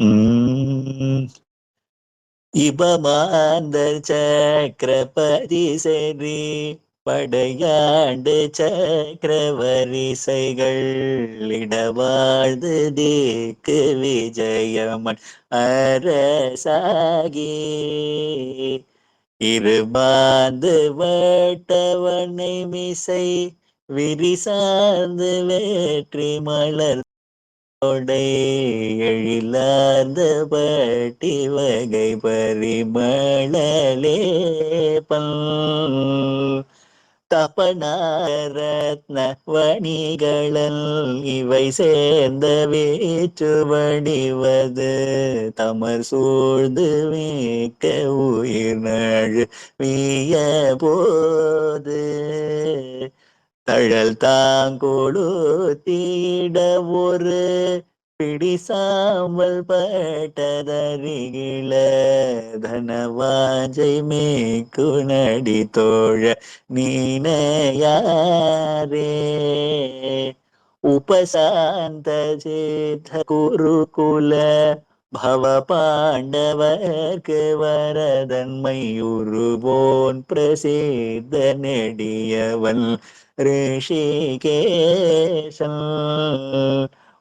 இபமாந்த இபமாந்தர் சக்கரபதி செறி படையாண்டு சக்கரவரிசைகள் இடவாழ்ந்து தேக்கு விஜயமன் அரசாகி. இருபாந்து வட்டவனை மிசை விரிசார்ந்து வேற்றி மலர் கொடை எழிலார்ந்த பட்டி வகை பரிமளலே பல். தபனாரத்ன வணிகளல் இவை சேர்ந்த வேற்று வடிவது. தமர் சூழ்ந்து மேக்க உயிர் நழு வீய போது தழல் தாங்கோடு தீட ஒரு பிடிசாமல் சாம்பல் பட்டதறிகிள தனவாஜை மேக்குணடி தோழ நீனையாரே. உபசாந்த சேத குருகுல பவ பாண்டவர்க்கு வரதன்மை உருவோன் பிரசித்த நெடியவன் ரிஷிகேசன்.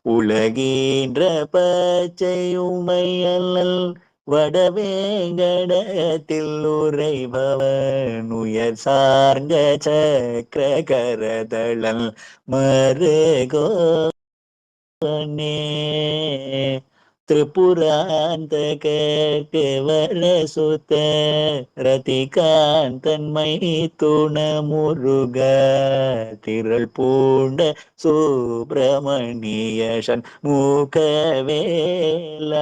உலகீன்ற பச்சையுமையல் வடவேங்கடத்தில் உரைபவன் உயர் சார்ந்த சக்கர கரதளல் மருகோனே. திரிபுராந்தக வரசுத்த ரதிகாந்தன்மை துண முருக திரள் பூண்ட சுப்பிரமணியன் மூக்கவேல.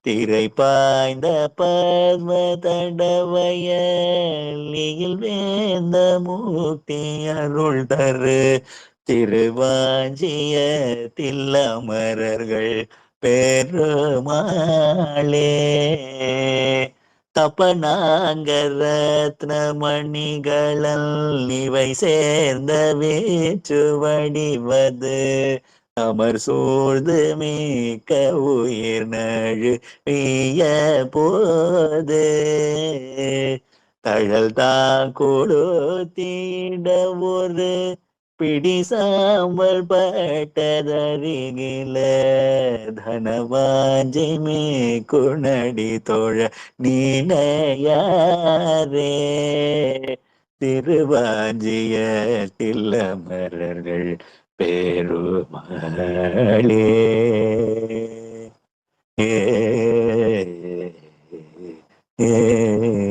திரை பாய்ந்த பத்ம தடவயலில் வேந்த மூர்த்தி அருள் தரு. திருவாஞ்சியத்தில் அமரர்கள் பெருமாளே. தபநாங்கரத்ன மணிகளல் இவை சேர்ந்த வேற்று வடிவது. அமர் சூழ்ந்து மிக்க உயிர் நழுவிய போது. தழல் தான் தீட ஒரு பிடி சாம்பல் பட்டதறிகில தனவாஞ்சி குணடி தோழ நீனையாரே. திருவாஞ்சிய தில்லமரர்கள் பெருமாளே. ஏ ஏ.